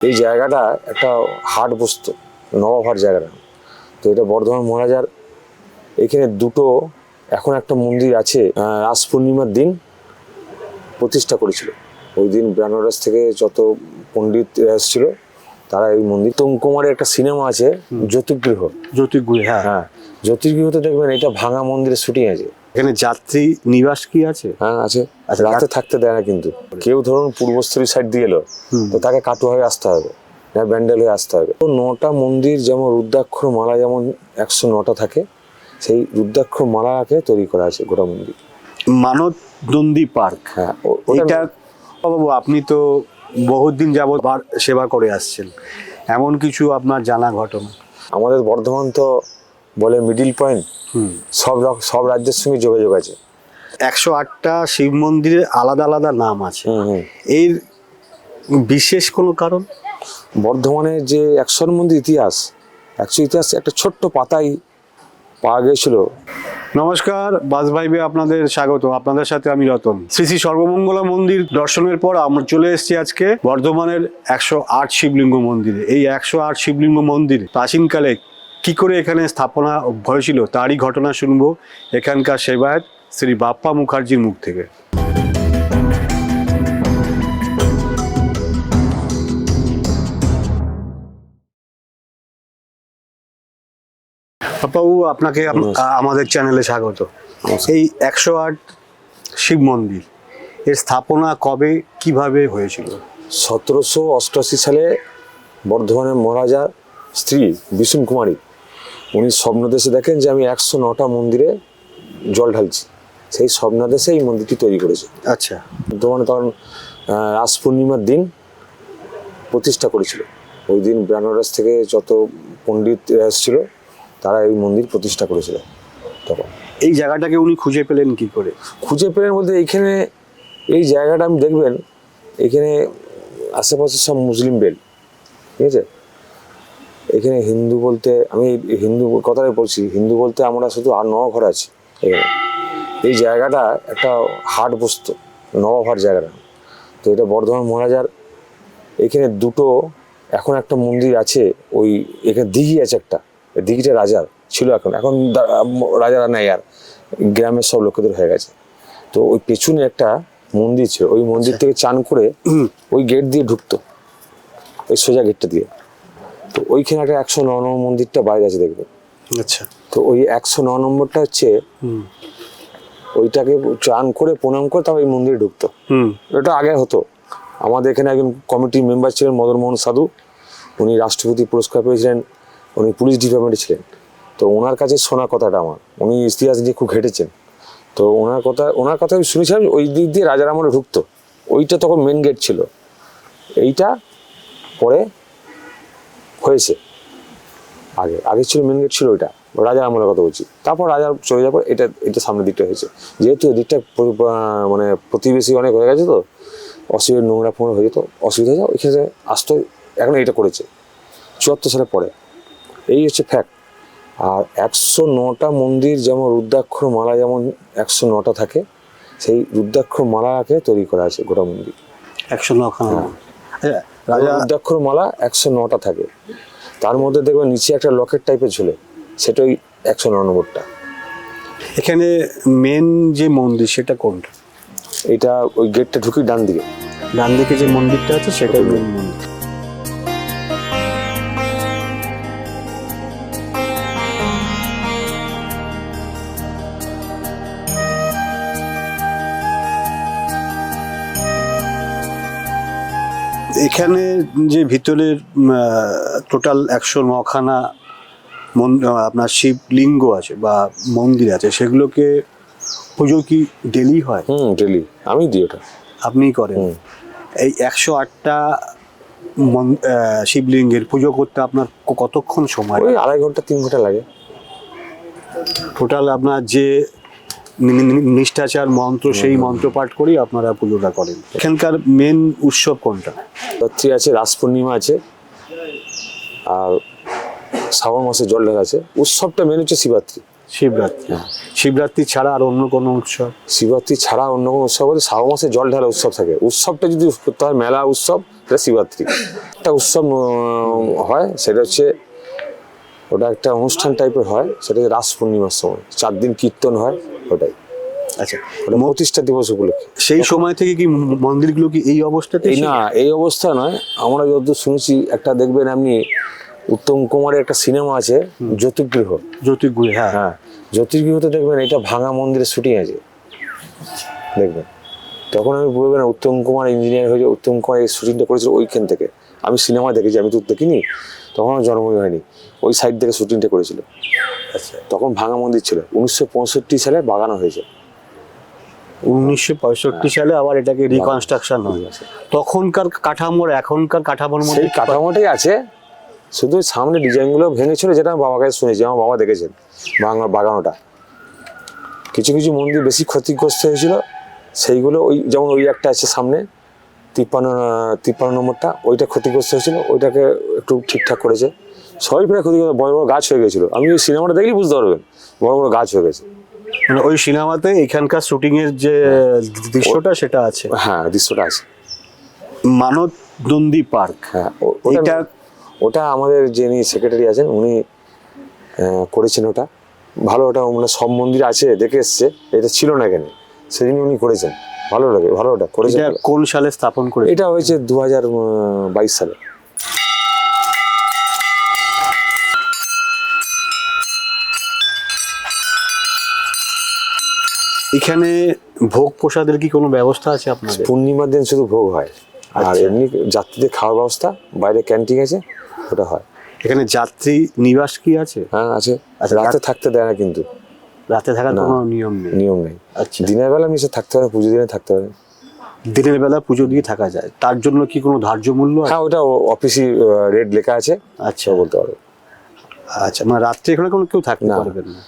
এই জায়গাটা একটা হাট বসতো নবাব হাট জায়গাটা। তো এটা বর্ধমান মহারাজার এখানে দুটো এখন একটা মন্দির আছে রাস পূর্ণিমার দিন প্রতিষ্ঠা করেছিল। ওই দিন বেনারস থেকে যত পণ্ডিত এসেছিল তারা এই মন্দির উত্তম কুমারের একটা সিনেমা আছে জ্যোতির্গৃহ। জ্যোতির্গুড়ি হ্যাঁ। হ্যাঁ জ্যোতির্গৃহতে দেখবেন এটা ভাঙা মন্দিরের শুটিং আছে। এখানে যাত্রী নিবাস কি আছে? হ্যাঁ আছে। আচ্ছা, রাতে থাকতে দেয় না কিন্তু। কেউ ধরুন পূর্বস্থলী সাইড দিয়ে এলো তো তাকে কাটুয়া হয়ে আসতে হবে না ব্যান্ডেল হয়ে আসতে হবে। তো নটা মন্দির যেমন রুদ্রাক্ষর মালা যেমন একশো নটা থাকে সেই রুদ্রাক্ষর মালাকে তৈরি করা আছে গোটা মন্দির। মানব নন্দী পার্ক। হ্যাঁ ও- ওটা এটা বাবু আপনি তো বহুদিন যাবৎ সেবা করে আসছেন। এমন কিছু আপনার জানা ঘটনা? আমাদের বর্ধমান তো বলে মিডিল পয়েন্ট সব সব রাজ্যের সঙ্গে যোগাযোগ আছে। একশো আটটা শিব মন্দিরের আলাদা আলাদা নাম আছে। এর বিশেষ কোনো কারণ? বর্ধমানের যে একশোর মন্দির ইতিহাস একশো ইতিহাস একটা ছোট্ট পাতাই পাওয়া গিয়েছিল। নমস্কার বাস ভাইবে আপনাদের স্বাগত। আপনাদের সাথে আমি রতন। শ্রী শ্রী সর্বমঙ্গলা মন্দির দর্শনের পর আমরা চলে এসেছি আজকে বর্ধমানের একশো আট শিবলিঙ্গ মন্দিরে। এই একশো আট শিবলিঙ্গ মন্দির প্রাচীনকালে কি করে এখানে স্থাপনা হয়েছিল তারই ঘটনা শুনব এখানকার সেবায়ত শ্রী বাপ্পা মুখার্জির মুখ থেকে। বাপ্পাবু আপনাকে আমাদের চ্যানেলে স্বাগত। এই একশো আট শিব মন্দির এর স্থাপনা কবে কীভাবে হয়েছিল? সতেরোশো অষ্টআশি সালে বর্ধমানের মহারাজার স্ত্রী বিষ্ণু কুমারী উনি স্বপ্নদেশে দেখেন যে আমি একশো নটা মন্দিরে জল ঢালছি। সেই স্বপ্নাদেশে এই মন্দিরটি তৈরি করেছে। আচ্ছা। বর্ধমানে তখন রাস পূর্ণিমার দিন প্রতিষ্ঠা করেছিল। ওই দিন বেনারস থেকে যত পণ্ডিত এসেছিল তারা এই মন্দির প্রতিষ্ঠা করেছিল তখন। এই জায়গাটাকে উনি খুঁজে পেলেন কি করে? খুঁজে পেলেন বলতে এইখানে এই জায়গাটা আমি দেখবেন এখানে আশেপাশে সব মুসলিম বেল ঠিক আছে? এখানে হিন্দু বলতে আমি হিন্দু কথাটাই বলছি হিন্দু বলতে আমরা শুধু আর ন ঘর আছি। এখানে। এই জায়গাটা একটা হাট বসতো নবাব জায়গাটা। তো এটা বর্ধমান মহারাজার। এখানে দুটো এখন একটা মন্দির আছে ওই এখানে দিঘি আছে একটা দিঘিটা রাজার ছিল এখন। এখন রাজারা নাই আর গ্রামের সব লোকেদের হয়ে গেছে। তো ওই পেছনে একটা মন্দির ছিল ওই মন্দির থেকে চান করে ওই গেট দিয়ে ঢুকতো ওই সোজা গেটটা দিয়ে। তো ওইখানে একটা একশো ন নম্বর মন্দিরটা বাইরে আছে দেখবে। আচ্ছা। তো ওই একশো ন নম্বরটা হচ্ছে ওইটাকে চান করে প্রণাম করে তারপর এই মন্দিরে ঢুকতো। হুম। এটা আগে হতো। আমাদের এখানে একজন কমিটির মেম্বার ছিলেন মদন মোহন সাধু। উনি রাষ্ট্রপতি পুরস্কার পেয়েছিলেন উনি পুলিশ ডিপার্টমেন্টে ছিলেন। তো ওনার কাছে শোনা কথাটা আমার। উনি ইতিহাস নিয়ে খুব ঘেটেছেন। তো ওনার কথা ওনার কথা আমি শুনেছিলাম ওই দিক দিয়ে রাজার আমলে ঢুকতো। ওইটা তখন মেন গেট ছিল। এইটা পরে হয়েছে। আগে আগে ছিল মেন গেট ছিল ওইটা। রাজার আমলের কথা বলছি। তারপর রাজার চলে যাওয়ার পর এটা এটা সামনের দিকটা হয়েছে। যেহেতু প- মানে প্রতিবেশী অনেক হয়ে গেছে তো, অসুবিধা নোংরা ফোংরা হয়ে যেত, অসুবিধা হয়ে যাও ওইখানে আসতে, এখন এটা করেছে। চুয়াত্তর সালে পরে। এই হচ্ছে ফ্যাক্ট আর একশো নটা মন্দির যেমন রুদ্রাক্ষর মালা যেমন একশো নটা থাকে, সেই রুদ্রাক্ষর মালাকে তৈরি করা আছে গোটা মন্দির। একশো নখানা আচ্ছা, রাজা একশো নটা থাকে। তার মধ্যে দেখবেন নিচে একটা লকেট টাইপের ঝুলে সেটাই একশো ন নম্বরটা। এখানে মেন যে মন্দির সেটা কোনটা? এটা ওই গেটটা ঢুকি ডান দিকে ডান দিকে যে মন্দিরটা আছে সেটাই মেন মন্দির। এখানে যে ভিতরের টোটাল একশো নখানা আপনার শিবলিঙ্গ আছে বা মন্দির আছে সেগুলোকে পুজো কি ডেলি হয়? হুম ডেলি আমি দিই ওটা। আপনিই করেন। এই একশো আটটা শিবলিঙ্গের পুজো করতে আপনার কতক্ষণ সময় ওই আড়াই ঘণ্টা তিন ঘণ্টা লাগে। টোটাল আপনার যে নিষ্ঠাচার মন্ত্র সেই মন্ত্র পাঠ করেই আপনারা পুজোটা করেন। এখানকার মেন উৎসব কোনটা? রাত্রি আছে রাস পূর্ণিমা আছে আর শ্রাবণ মাসে জল ঢালা আছে। উৎসবটা মেন হচ্ছে শিবরাত্রি। শিবরাত্রি। শিবরাত্রি ছাড়া আর অন্য কোনো উৎসব? শিবরাত্রি ছাড়া অন্য কোনো উৎসব বলতে শ্রাবণ মাসে জল ঢালা উৎসব থাকে। উৎসবটা যদি করতে হয় মেলা উৎসব এটা শিবরাত্রি। একটা উৎসব হয় সেটা হচ্ছে ওটা একটা অনুষ্ঠান টাইপের হয় সেটা রাস পূর্ণিমার সময়। চার দিন কীর্তন হয় ওটাই। আচ্ছা প্রতিষ্ঠা দিবস উপলক্ষে। সেই সময় থেকে কি মন্দিরগুলো কি এই অবস্থাতে না এই অবস্থা নয়। আমরা যতদূর শুনেছি একটা দেখবেন আপনি উত্তম কুমারের একটা সিনেমা আছে জ্যোতির্গৃহ। জ্যোতির্গুলি হ্যাঁ। হ্যাঁ জ্যোতির্গৃহতে দেখবেন এটা ভাঙা মন্দিরের শুটিং আছে। দেখবেন। তখন আমি বলব না উত্তম কুমার ইঞ্জিনিয়ার হয়ে উত্তম কুমার এই শুটিংটা করেছিল ওইখান থেকে। আমি সিনেমা দেখেছি আমি তো দেখিনি তখন আমার জন্মই হয়নি। ওই সাইড থেকে শুটিংটা করেছিল। আচ্ছা। তখন ভাঙা মন্দির ছিল। উনিশশো পঁয়ষট্টি সালে বাগানো হয়েছে। উনিশশো পঁয়ষট্টি সালে আবার এটাকে রিকনস্ট্রাকশন হয় তখনকার কাঠামোর এখনকার কাঠামোর মধ্যে কাঠামোটাই আছে। শুধু সামনে ডিজাইনগুলো ভেঙেছিল যেটা আমি বাবার কাছে শুনেছি। আমার বাবা দেখেছেন বাগানোটা। কিছু কিছু মন্দির বেশি ক্ষতিগ্রস্ত হয়েছিল। সেইগুলো ওই যেমন ওই একটা আছে সামনে তিপ্পান্ন তিপ্পান্ন নম্বরটা ওইটা ক্ষতিগ্রস্ত হয়েছিল ওইটাকে একটু ঠিকঠাক করেছে। সবই প্রায় ক্ষতিগ্রস্ত বড় বড় গাছ হয়ে গেছিল। আমি ওই সিনেমাটা দেখলেই বুঝতে পারবেন বড় বড় গাছ হয়ে গেছে। মানে ওই সিনেমাতে এখানকার শুটিং এর যে দৃশ্যটা সেটা আছে। হ্যাঁ দৃশ্যটা আছে। মানব নন্দী পার্ক। হ্যাঁ ও- ওটা ওটা আমাদের যিনি সেক্রেটারি আছেন উনি করেছেন ওটা। ভালো ওটা মানে সব মন্দির আছে দেখে এসছে এটা ছিল না এখানে। সেদিন উনি করেছেন। ভালো লাগে ভালো ওটা করেছেন। কোন সালে স্থাপন করে এটা হয়েছে দু হাজার বাইশ সালে। এখানে ভোগ প্রসাদের কি কোনো ব্যবস্থা আছে আপনাদের? পূর্ণিমার দিন শুধু ভোগ হয়। আর আচ্ছা। এমনি যাত্রীদের খাওয়ার ব্যবস্থা বাইরে ক্যান্টিন আছে ওটা হয়। এখানে যাত্রী নিবাস কি আছে? হ্যাঁ আছে। আচ্ছা, রাতে থাকতে দেয় না কিন্তু। রাতে থাকার। কোনো নিয়ম নেই। নিয়ম নেই। আচ্ছা। দিনের বেলা মিশে থাকতে পারে পুজো দিনে থাকতে পারে দিনের বেলা পুজো দিয়ে থাকা যায়। তার জন্য কি কোনো ধার্য মূল্য আছে? হ্যাঁ ওটা অফিসি রেট লেখা আছে। আচ্ছা। বলতে পারবে আচ্ছা মানে রাত্রে এখানে কোনো কেউ থাকতে না। পারবেন না?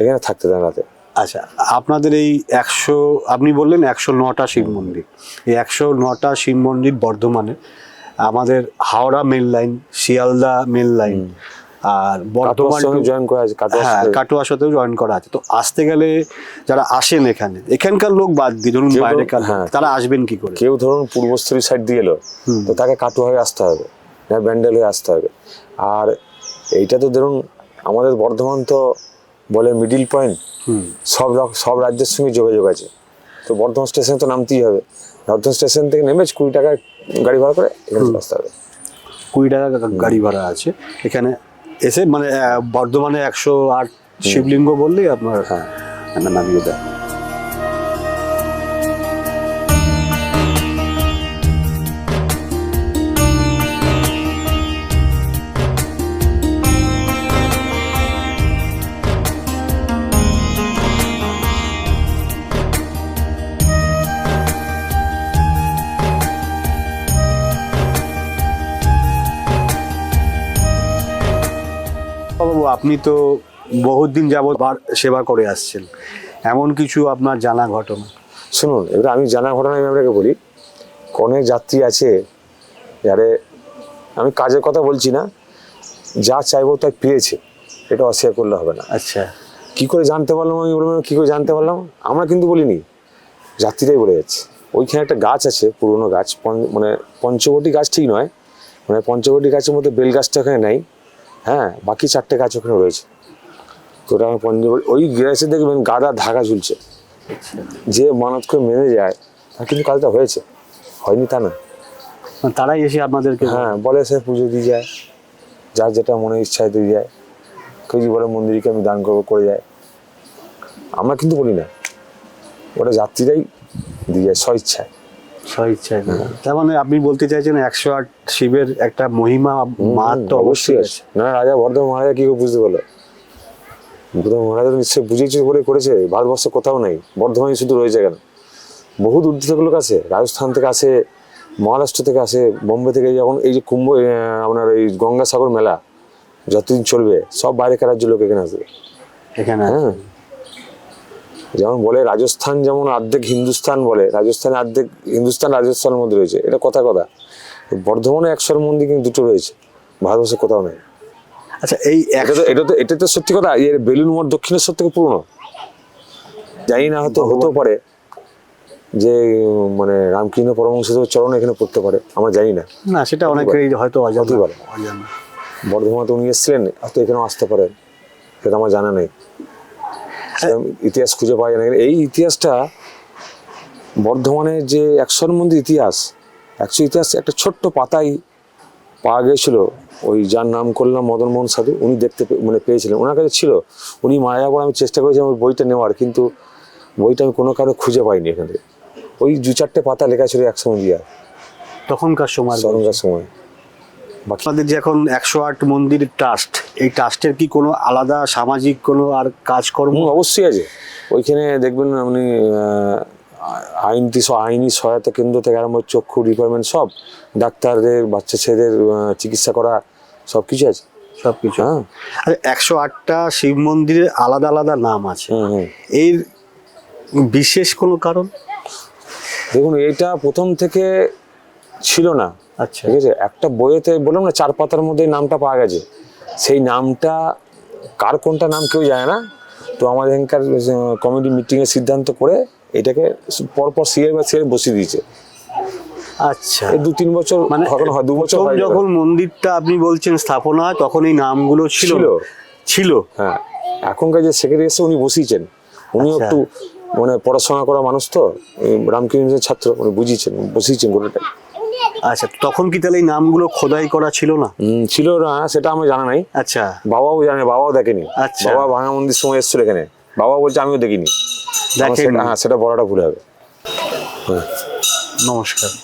এখানে থাকতে দেয় না রাতে। আচ্ছা আপনাদের এই একশো আপনি বললেন একশো নটা শিব মন্দির। এই একশো নটা শিব মন্দির বর্ধমানে। আমাদের Howrah main line Sealdah main line. R Bardhaman to- join করা আছে কাটোয়া হ্যাঁ সাথে- সাথেও জয়েন করা আছে। তো আসতে গেলে যারা আসেন এখানে এখানকার লোক বাদ দিয়ে ধরুন বাইরেকার হ্যাঁ। তারা আসবেন কি করে? কেউ ধরুন পূর্বস্থলী সাইড দিয়ে এলো তো তাকে কাটোয়া হয়ে আসতে হবে না ব্যান্ডেল হয়ে আসতে হবে। আর এইটা তো ধরুন আমাদের বর্ধমান তো বলে মিডিল পয়েন্ট সব সব রাজ্যের সঙ্গে যোগাযোগ আছে। তো বর্ধমান স্টেশন তো নামতেই হবে। বর্ধমান স্টেশন থেকে নেমে কুড়ি টাকা গাড়ি ভাড়া করে এখানে আসতে হবে। কুড়ি টাকা গাড়ি ভাড়া আছে। এখানে এসে মানে বর্ধমানে একশো আট শিবলিঙ্গ বললেই আপনার হ্যাঁ নামিয়ে দেয় আপনি তো বহুত দিন যাবৎ সেবা করে আসছেন। এমন কিছু আপনার জানা ঘটনা? শুনুন এবার আমি জানা ঘটনা আমি আপনাকে বলি। কনে যাত্রী আছে যারে আমি কাজের কথা বলছি না যা চাইব তাই পেয়েছে এটা অস্বীকার করলে হবে না। আচ্ছা। কি করে জানতে পারলাম আমি বললাম কি করে জানতে পারলাম? আমরা কিন্তু বলিনি যাত্রীরাই বলে যাচ্ছে। ওইখানে একটা গাছ আছে পুরনো গাছ মানে পঞ্চবটি গাছ ঠিক নয় মানে পঞ্চবটি গাছের মধ্যে বেল গাছটা ওখানে নেই। হ্যাঁ বাকি চারটে গাছ ওখানে রয়েছে। তো ওটা আমার পঞ্চবটি ওই গাছে দেখবেন গাদা ধাগা ঝুলছে। যে মানত করে মেনে যায় তার কিন্তু কাজটা হয়েছে। হয়নি তা না। মানে তারাই এসে আপনাদেরকে হ্যাঁ বলে সে পুজো দিয়ে যায় যার যেটা মনে ইচ্ছায় দিয়ে যায়। কেউ যদি বলে মন্দিরকে আমি দান করব করে যায়। আমরা কিন্তু বলি না। ওটা যাত্রীরাই দিয়ে যায় স্বইচ্ছায়। স্বইচ্ছায় তার মানে আপনি বলতে চাইছেন একশো আট শিবের একটা মহিমা মাহাত্ম অবশ্যই আছে। না রাজা বর্ধমান মহারাজা কি বুঝতে পারল? বর্ধমান মহারাজা তো নিশ্চয়ই বুঝিয়েছে বলে করেছে ভারতবর্ষে কোথাও নেই বর্ধমানে শুধু রয়েছে কেন বহু দূর থেকে লোক আসে রাজস্থান থেকে আসে মহারাষ্ট্র থেকে আসে বোম্বে থেকে যখন এই যে কুম্ভ আপনার এই গঙ্গাসাগর মেলা যতদিন চলবে সব বাইরেকার রাজ্যের লোক এখানে আসবে। এখানে হ্যাঁ। যেমন বলে রাজস্থান যেমন অর্ধেক হিন্দুস্তান বলে রাজস্থানে অর্ধেক হিন্দুস্তান রাজস্থানের মধ্যে রয়েছে এটা কথা কথা। বর্ধমানে একশোর মন্দির কিন্তু দুটো রয়েছে ভারতবর্ষে কোথাও নেই। আচ্ছা এই এটা তো এটা তো এটা তো সত্যি কথা এর বেলুন মঠ দক্ষিণেশ্বর থেকে পুরনো। জানি না হয়তো হতেও পারে যে মানে রামকৃষ্ণ পরমহংসদেবের চরণ এখানে পড়তে পারে আমরা জানি না। না সেটা অনেকেই হয়তো অজানা। বর্ধমানে তো উনি এসেছিলেন হয়তো এখানেও আসতে পারেন সেটা আমার জানা নেই। ইতিহাস খুঁজে পাওয়া যায় না এই ইতিহাসটা বর্ধমানের যে একশোর মন্দির ইতিহাস একশো ইতিহাস একটা ছোট্ট পাতাই পাওয়া গিয়েছিল ওই যার নাম করলাম মদন মোহন সাধু উনি দেখতে মানে পেয়েছিলেন। ওনার কাছে ছিল উনি মারা যাওয়ার আমি চেষ্টা করেছিলাম ওই বইটা নেওয়ার কিন্তু বইটা আমি কোনো কারণে খুঁজে পাইনি এখানে ওই দু চারটে পাতা লেখা ছিল একশো মন্দির তখনকার সময়। স্মরণকার সময়। আপনাদের যে এখন একশো আট মন্দির ট্রাস্ট এই ট্রাস্টের কি কোনো আলাদা সামাজিক কোনো আর কাজকর্ম? অবশ্যই আছে। ওইখানে দেখবেন আপনি আইন আইনি সহায়তা কেন্দ্র থেকে আরম্ভ চক্ষু ডিপার্টমেন্ট সব ডাক্তারদের বাচ্চা ছেলেদের চিকিৎসা করা সব কিছু আছে। সব কিছু হ্যাঁ একশো আটটা শিব মন্দিরের আলাদা আলাদা নাম আছে। এর বিশেষ কোনো কারণ? দেখুন এটা প্রথম থেকে ছিল না। আচ্ছা। ঠিক আছে? একটা বইয়েতে বললাম না চার পাতার মধ্যে নামটা পাওয়া গেছে। সেই নামটা কার কোনটা নাম কেউ জানে না। তো আমাদের এখানকার কমিটি মিটিংয়ে সিদ্ধান্ত করে এটাকে পরপর সিএ বা সিএ বসিয়ে দিয়েছে। আচ্ছা। দু তিন বছর মানে হয় দু বছর। যখন মন্দিরটা আপনি বলছেন স্থাপনা হয় তখন এই নামগুলো ছিল। ছিল। হ্যাঁ। এখনকার যে সেক্রেটারি এসে উনি বসিয়েছেন। উনিও আচ্ছা। একটু মানে পড়াশোনা করা মানুষ তো রামকৃষ্ণের ছাত্র উনি বুঝিয়েছেন বসিয়েছেন গোটাটা আচ্ছা তখন কি তাহলে এই নামগুলো খোদাই করা ছিল না? ছিল না সেটা আমার জানা নাই। আচ্ছা। বাবাও জানে বাবাও দেখেনি। আচ্ছা। বাবা ভাঙা মন্দির সময় এসেছিল এখানে। বাবা বলছে আমিও দেখিনি। দেখেন হ্যাঁ সেটা বলাটা ভুল হবে। নমস্কার।